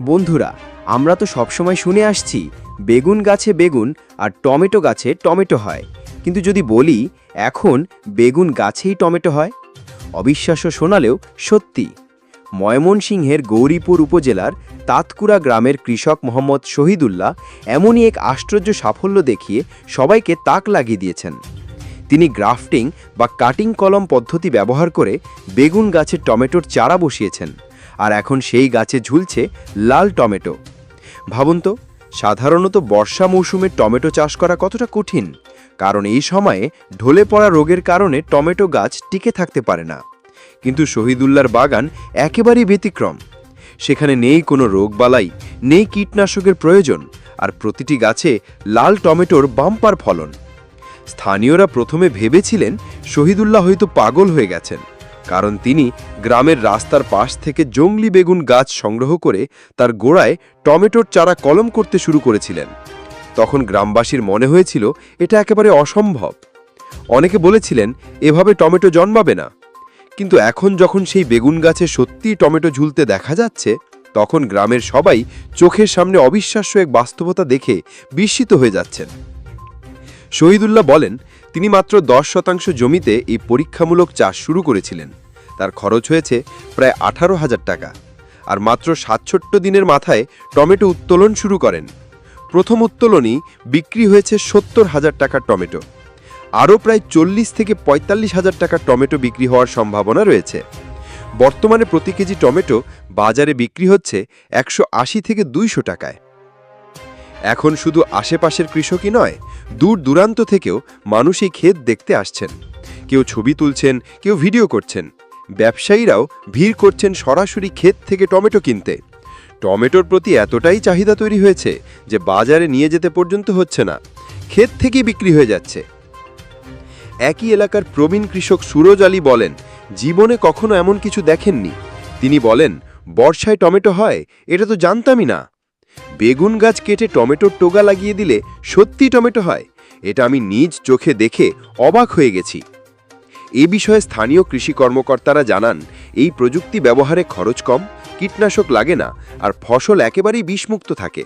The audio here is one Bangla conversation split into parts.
বন্ধুরা, আমরা তো সবসময় শুনে আসছি, বেগুন গাছে বেগুন আর টমেটো গাছে টমেটো হয়। কিন্তু যদি বলি, এখন বেগুন গাছেই টমেটো হয়? অবিশ্বাস্য শোনালেও সত্যি। ময়মনসিংহের গৌরীপুর উপজেলার তাতকুড়া গ্রামের কৃষক মোহাম্মদ শহীদুল্লাহ এমনই এক আশ্চর্য সাফল্য দেখিয়ে সবাইকে তাক লাগিয়ে দিয়েছেন। তিনি গ্রাফটিং বা কাটিং কলম পদ্ধতি ব্যবহার করে বেগুন গাছে টমেটোর চারা বসিয়েছেন। আর এখন সেই গাছে ঝুলছে লাল টমেটো। ভাবুন তো, সাধারণত বর্ষা মৌসুমে টমেটো চাষ করা কতটা কঠিন? কারণ এই সময়ে ঢলে পড়া রোগের কারণে টমেটো গাছ টিকে থাকতে পারে না। কিন্তু শহীদুল্লার বাগান একেবারেই ব্যতিক্রম। সেখানে নেই কোনো রোগবালাই, নেই কীটনাশকের প্রয়োজন, আর প্রতিটি গাছে লাল টমেটোর বাম্পার ফলন। স্থানীয়রা প্রথমে ভেবেছিলেন শহীদুল্লাহ হয়তো পাগল হয়ে গেছেন। কারণ তিনি গ্রামের রাস্তার পাশ থেকে জংলি বেগুন গাছ সংগ্রহ করে তার গোড়ায় টমেটোর চারা কলম করতে শুরু করেছিলেন। তখন গ্রামবাসীর মনে হয়েছিল এটা একেবারে অসম্ভব। অনেকে বলেছিলেন, এভাবে টমেটো জন্মাবে না। কিন্তু এখন যখন সেই বেগুন গাছে সত্যিই টমেটো ঝুলতে দেখা যাচ্ছে, তখন গ্রামের সবাই চোখের সামনে অবিশ্বাস্য এক বাস্তবতা দেখে বিস্মিত হয়ে যাচ্ছেন। শহীদুল্লাহ বলেন, তিনি মাত্র দশ শতাংশ জমিতে এই পরীক্ষামূলক চাষ শুরু করেছিলেন। তার খরচ হয়েছে প্রায় আঠারো হাজার টাকা। আর মাত্র সাতষট্ট দিনের মাথায় টমেটো উত্তোলন শুরু করেন। প্রথম উত্তোলনই বিক্রি হয়েছে সত্তর হাজার টাকার টমেটো। আরও প্রায় চল্লিশ থেকে পঁয়তাল্লিশ হাজার টাকার টমেটো বিক্রি হওয়ার সম্ভাবনা রয়েছে। বর্তমানে প্রতি কেজি টমেটো বাজারে বিক্রি হচ্ছে একশো আশি থেকে দুইশো টাকায়। এখন শুধু আশেপাশের কৃষকই নয়, দূর দূরান্ত থেকেও মানুষ এই ক্ষেত দেখতে আসছেন। কেউ ছবি তুলছেন, কেউ ভিডিও করছেন। ব্যবসায়ীরাও ভিড় করছেন সরাসরি ক্ষেত থেকে টমেটো কিনতে। টমেটোর প্রতি এতটাই চাহিদা তৈরি হয়েছে যে বাজারে নিয়ে যেতে পর্যন্ত হচ্ছে না। ক্ষেত থেকেই বিক্রি হয়ে যাচ্ছে। একই এলাকার প্রবীণ কৃষক সুরজ আলী বলেন, জীবনে কখনো এমন কিছু দেখেননি। তিনি বলেন, বর্ষায় টমেটো হয়, এটা তো জানতামই না। বেগুন গাছ কেটে টমেটোর টোগা লাগিয়ে দিলে সত্যি টমেটো হয়। এটা আমি নিজ চোখে দেখে অবাক হয়ে গেছি। এ বিষয়ে স্থানীয় কৃষি কর্মকর্তারা জানান, এই প্রযুক্তি ব্যবহারে খরচ কম, কীটনাশক লাগে না, আর ফসল একেবারেই বিষমুক্ত থাকে।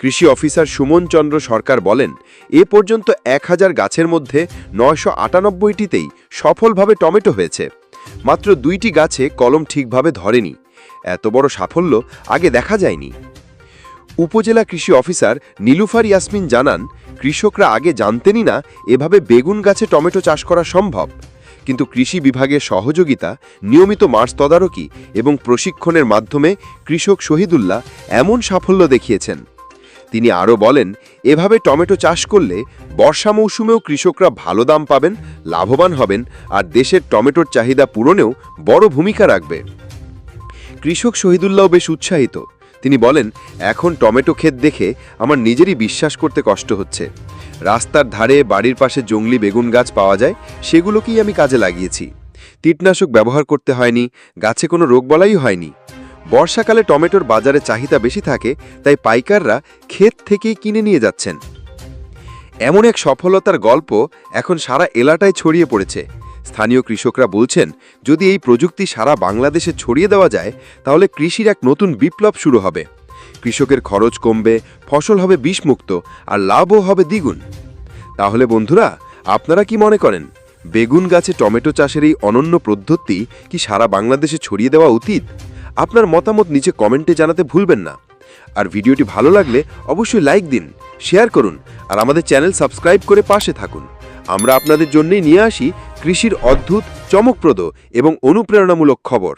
কৃষি অফিসার সুমন চন্দ্র সরকার বলেন, এ পর্যন্ত এক হাজার গাছের মধ্যে নয়শো আটানব্বইটিতেই সফলভাবে টমেটো হয়েছে। মাত্র দুইটি গাছে কলম ঠিকভাবে ধরেনি। এত বড় সাফল্য আগে দেখা যায়নি। উপজেলা কৃষি অফিসার নীলুফার ইয়াসমিন জানান, কৃষকরা আগে জানতেনই না এভাবে বেগুন গাছে টমেটো চাষ করা সম্ভব। কিন্তু কৃষি বিভাগের সহযোগিতা, নিয়মিত মার্চ তদারকি এবং প্রশিক্ষণের মাধ্যমে কৃষক শহীদুল্লাহ এমন সাফল্য দেখিয়েছেন। তিনি আরও বলেন, এভাবে টমেটো চাষ করলে বর্ষা মৌসুমেও কৃষকরা ভালো দাম পাবেন, লাভবান হবেন আর দেশের টমেটোর চাহিদা পূরণেও বড় ভূমিকা রাখবে। কৃষক শহীদুল্লাহ বেশ উৎসাহিত। তিনি বলেন, এখন টমেটো ক্ষেত দেখে আমার নিজেরই বিশ্বাস করতে কষ্ট হচ্ছে। রাস্তার ধারে বাড়ির পাশে জঙ্গলি বেগুন গাছ পাওয়া যায়, সেগুলোকেই আমি কাজে লাগিয়েছি। কীটনাশক ব্যবহার করতে হয়নি, গাছে কোনো রোগবলাই হয়নি। বর্ষাকালে টমেটোর বাজারে চাহিদা বেশি থাকে, তাই পাইকাররা ক্ষেত থেকেই কিনে নিয়ে যাচ্ছেন। এমন এক সফলতার গল্প এখন সারা এলাটায় ছড়িয়ে পড়েছে। স্থানীয় কৃষকরা বলছেন, যদি এই প্রযুক্তি সারা বাংলাদেশে ছড়িয়ে দেওয়া যায়, তাহলে কৃষির এক নতুন বিপ্লব শুরু হবে। কৃষকের খরচ কমবে, ফসল হবে বিষমুক্ত, আর লাভও হবে দ্বিগুণ। তাহলে বন্ধুরা, আপনারা কি মনে করেন, বেগুন গাছে টমেটো চাষের এই অনন্য পদ্ধতি কি সারা বাংলাদেশে ছড়িয়ে দেওয়া উচিত? আপনার মতামত নিচে কমেন্টে জানাতে ভুলবেন না। আর ভিডিওটি ভালো লাগলে অবশ্যই লাইক দিন, শেয়ার করুন, আর আমাদের চ্যানেল সাবস্ক্রাইব করে পাশে থাকুন। আমরা আপনাদের জন্যই নিয়ে আসি কৃষির অদ্ভুত চমকপ্রদ এবং অনুপ্রেরণামূলক খবর।